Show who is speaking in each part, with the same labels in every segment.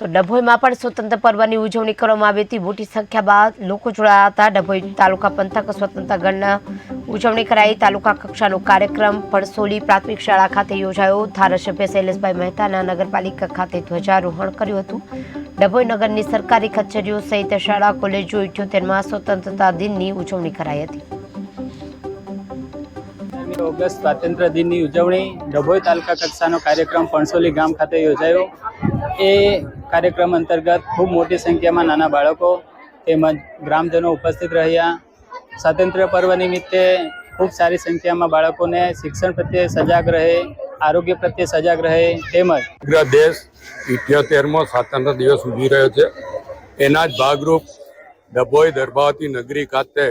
Speaker 1: તો ડભોઈમાં પણ સ્વતંત્ર પર્વની ઉજવણી કરવામાં આવી હતી. મોટી સંખ્યામાં લોકો જોડાયા હતા. ડભોઈ તાલુકા પંથક સ્વતંત્ર ગણના ઉજવણી કરાઈ. તાલુકા કક્ષાનો કાર્યક્રમ પડસોલી પ્રાથમિક શાળા ખાતે યોજાયો. ધારાસભ્ય શૈલેષભાઈ મહેતાના નગરપાલિકા ખાતે ધ્વજારોહણ કર્યું હતું. ડભોઈ નગરની સરકારી કચેરીઓ સહિત શાળા, કોલેજો ઇઠ્યોતેરમાં સ્વતંત્રતા દિનની ઉજવણી કરાઈ હતી.
Speaker 2: ઓગસ્ટ સ્વાતંત્ર્ય દિનની ઉજવણી ડભોઈ તાલુકા કક્ષાનો કાર્યક્રમ પણસોલી ગામ ખાતે યોજાયો. એ કાર્યક્રમ અંતર્ગત ખૂબ મોટી સંખ્યામાં નાના બાળકો તેમજ ગ્રામજનો ઉપસ્થિત રહ્યા. સ્વાતંત્ર્ય પર્વ નિમિત્તે ખૂબ સારી સંખ્યામાં બાળકોને શિક્ષણ પ્રત્યે સજાગ રહે, આરોગ્ય પ્રત્યે સજાગ રહે તેમજ
Speaker 3: સમગ્ર દેશ ઇઠ્યોતેરમો સ્વાતંત્ર્ય દિવસ ઉજવી રહ્યો છે. એના જ ભાગરૂપ ડભોઈ દર્ભાવતી નગરી ખાતે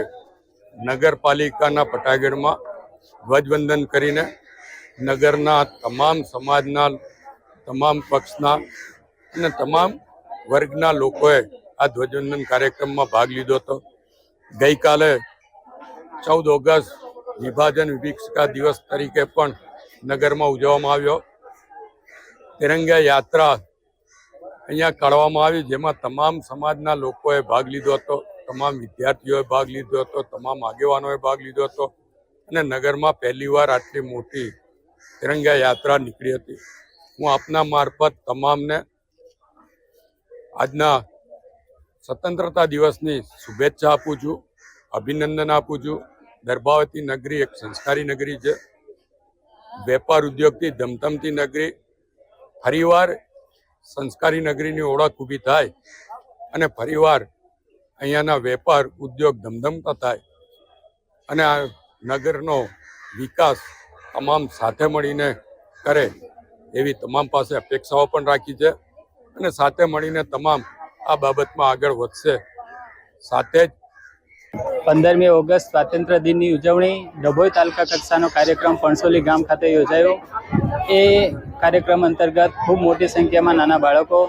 Speaker 3: નગરપાલિકાના પટાગઢમાં ધ્વજવંદન કરીને નગરના તમામ સમાજના, તમામ પક્ષના અને તમામ વર્ગના લોકોએ આ ધ્વજવંદન કાર્યક્રમમાં ભાગ લીધો હતો. ગઈકાલે ચૌદ ઓગસ્ટ વિભાજન વિભીક્ષિકા દિવસ તરીકે પણ નગરમાં ઉજવવામાં આવ્યો. તિરંગા યાત્રા અહીંયા કાઢવામાં આવી, જેમાં તમામ સમાજના લોકોએ ભાગ લીધો હતો, તમામ વિદ્યાર્થીઓએ ભાગ લીધો હતો, તમામ આગેવાનોએ ભાગ લીધો હતો. અને નગરમાં પહેલીવાર આટલી મોટી તિરંગા યાત્રા નીકળી હતી. હું આપના મારફત તમામને આજના સ્વતંત્રતા દિવસની શુભેચ્છા આપું છું, અભિનંદન આપું છું. દર્ભાવતી નગરી એક સંસ્કારી નગરી છે. વેપાર ઉદ્યોગથી ધમધમતી નગરી. ફરીવાર સંસ્કારી નગરીની ઓળખ ઊભી થાય અને ફરીવાર અહીંયાના વેપાર ઉદ્યોગ ધમધમતા થાય. અને આ નગરનો વિકાસ તમામ સાથે મળીને કરે એવી તમામ પાસે અપેક્ષાઓ પણ રાખી છે અને સાથે મળીને તમામ આ બાબતમાં આગળ વધશે. સાથે જ
Speaker 2: પંદરમી ઓગસ્ટ સ્વાતંત્ર્ય દિનની ઉજવણી ડભોઈ તાલુકા કક્ષાનો કાર્યક્રમ પણસોલી ગામ ખાતે યોજાયો. એ કાર્યક્રમ અંતર્ગત ખૂબ મોટી સંખ્યામાં નાના બાળકો